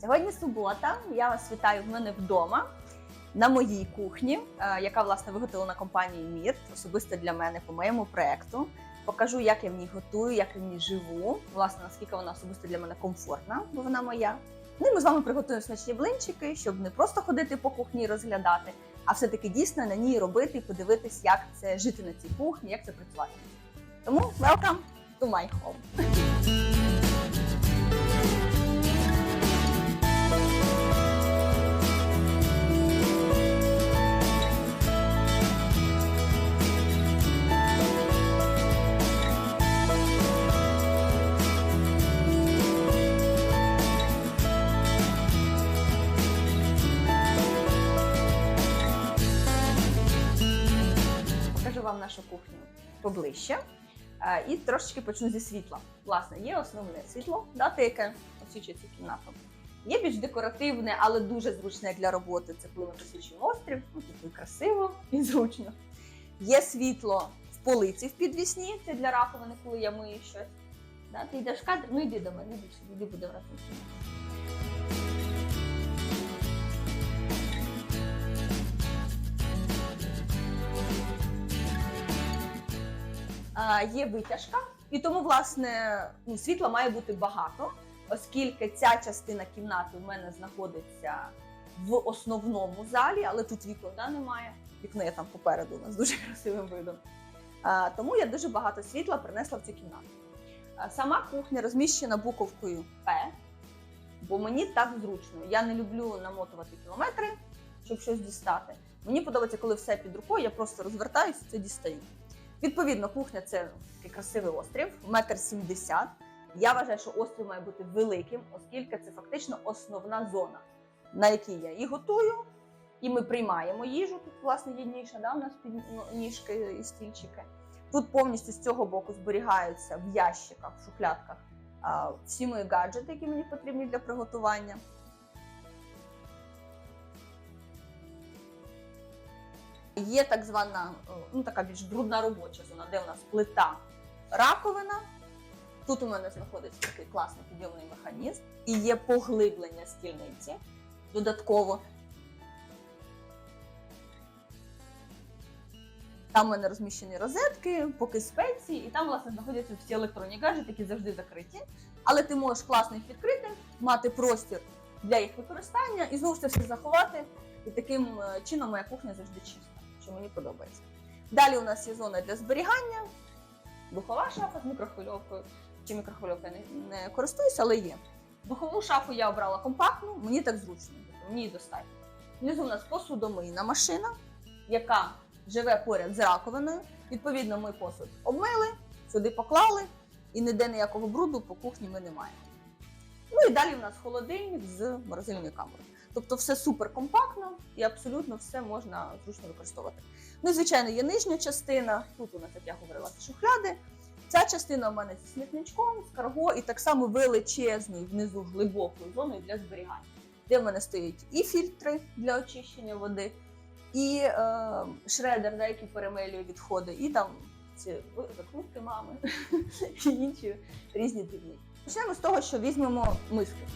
Сьогодні субота. Я вас вітаю в мене вдома на моїй кухні, е, яка власне виготовлена компанією Мірт, особисто для мене по моєму проекту. Покажу, як я в ній готую, як я в ній живу. Власне, наскільки вона особисто для мене комфортна, бо вона моя. Ну і ми з вами приготуємо смачні блинчики, щоб не просто ходити по кухні і розглядати, а все-таки дійсно на ній робити і подивитись, як це жити на цій кухні, як це працювати. Тому welcome to my home. Вам нашу кухню поближче. Е, І трошечки почну зі світла. Власне, є основне світло, да, те, яке освічує цю кімнату. Є більш декоративне, але дуже зручне для роботи. Це климатосвічний острів. Ну, тут красиво і зручно. Є світло в полиці в підвісні, це для раковини, коли я мию щось. Да, ти йдеш в кадр, ну йди до мене, більше, йди буде разом. Є витяжка, і тому, власне, ну, світла має бути багато, оскільки ця частина кімнати в мене знаходиться в основному залі, але тут вікон да, немає. Вікно є там попереду, у нас дуже красивим видом. А, тому я дуже багато світла принесла в цю кімнату. А, сама кухня розміщена буковкою П, бо мені так зручно. Я не люблю намотувати кілометри, щоб щось дістати. Мені подобається, коли все під рукою, я просто розвертаюся, це дістаю. Відповідно, кухня це такий красивий острів, метр сімдесят. Я вважаю, що острів має бути великим, оскільки це фактично основна зона, на якій я і готую, і ми приймаємо їжу. Тут, власне, є ніша, да, у нас під ну, ніжки і стільчики. Тут повністю з цього боку зберігаються в ящиках, в шухлядках всі мої гаджети, які мені потрібні для приготування. Є так звана, е, ну така більш брудна робоча зона, де у нас плита раковина. Тут у мене знаходиться такий класний підйомний механізм і є поглиблення стільниці додатково. Там у мене розміщені розетки, поки спеції, і там, власне, знаходяться всі електронні гаджети, які завжди закриті. Але ти можеш класно їх відкрити, мати простір для їх використання і знову ж це все заховати. І таким е, чином моя кухня завжди чиста, що мені подобається. Далі у нас є зона для зберігання, духова шафа з мікрохвильовкою. Чи мікрохвильовкою не, не користуюся, але є. Духову шафу я обрала компактну, мені так зручно, тобто мені достатньо. Внизу у нас посудомийна машина, яка живе поряд з раковиною. Відповідно, ми посуд обмили, сюди поклали, і ніде ніякого бруду по кухні ми не маємо. Ну і далі у нас холодильник з морозильною камерою. Тобто все супер компактно і абсолютно все можна зручно використовувати. Ну і звичайно, є нижня частина. Тут у нас, як я говорила, шухляди. Ця частина у мене зі смітничком, з карго і так само величезною внизу глибокою зоною для зберігання, де в мене стоять і фільтри для очищення води, і е, шредер, да, який перемелює відходи, і там ці закрутки мами і інші різні дрібні. Почнемо з того, що візьмемо миски.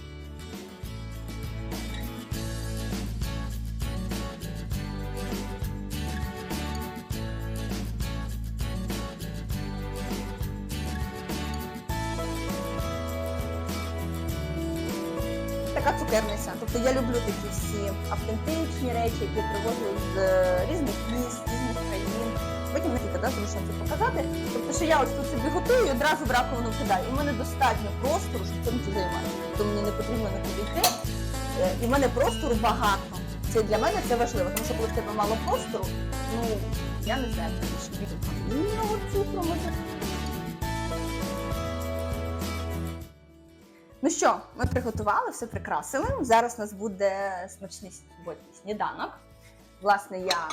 Така цукерниця. Тобто я люблю такі всі автентичні речі, які привозили з е, різних міст, різних країн. Потім мені тоді зручно це показати. Тобто, що я ось тут собі готую і одразу в раковину кидаю. І в мене достатньо простору, щоб цим займатися. Тобто мені не потрібно нікуди йти. Е, І в мене простору багато. Це для мене це важливо, тому що коли в тебе мало простору, ну я не знаю, більше вільного Ну що, ми приготували, все прикрасили. Зараз у нас буде смачний сніданок. Власне, я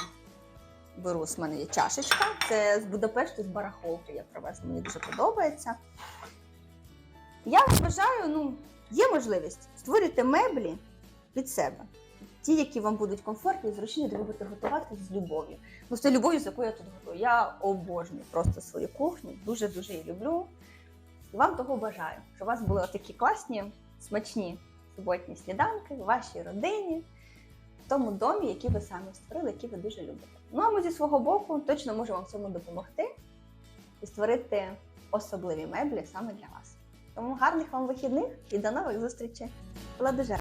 беру, з мене є чашечка. Це з Будапешту, з барахолки я привезла, мені дуже подобається. Я вважаю, ну, є можливість створюйте меблі під себе. Ті, які вам будуть комфортні і зручні, де ви будете готувати з любов'ю. Ну, з любов'ю, з якою я тут готую. Я обожнюю просто свою кухню, дуже-дуже її люблю. Вам того бажаю, щоб у вас були такі класні, смачні суботні сніданки в вашій родині, в тому домі, який ви самі створили, який ви дуже любите. Ну а ми зі свого боку точно можемо вам в цьому допомогти і створити особливі меблі саме для вас. Тому гарних вам вихідних і до нових зустрічей! Була дуже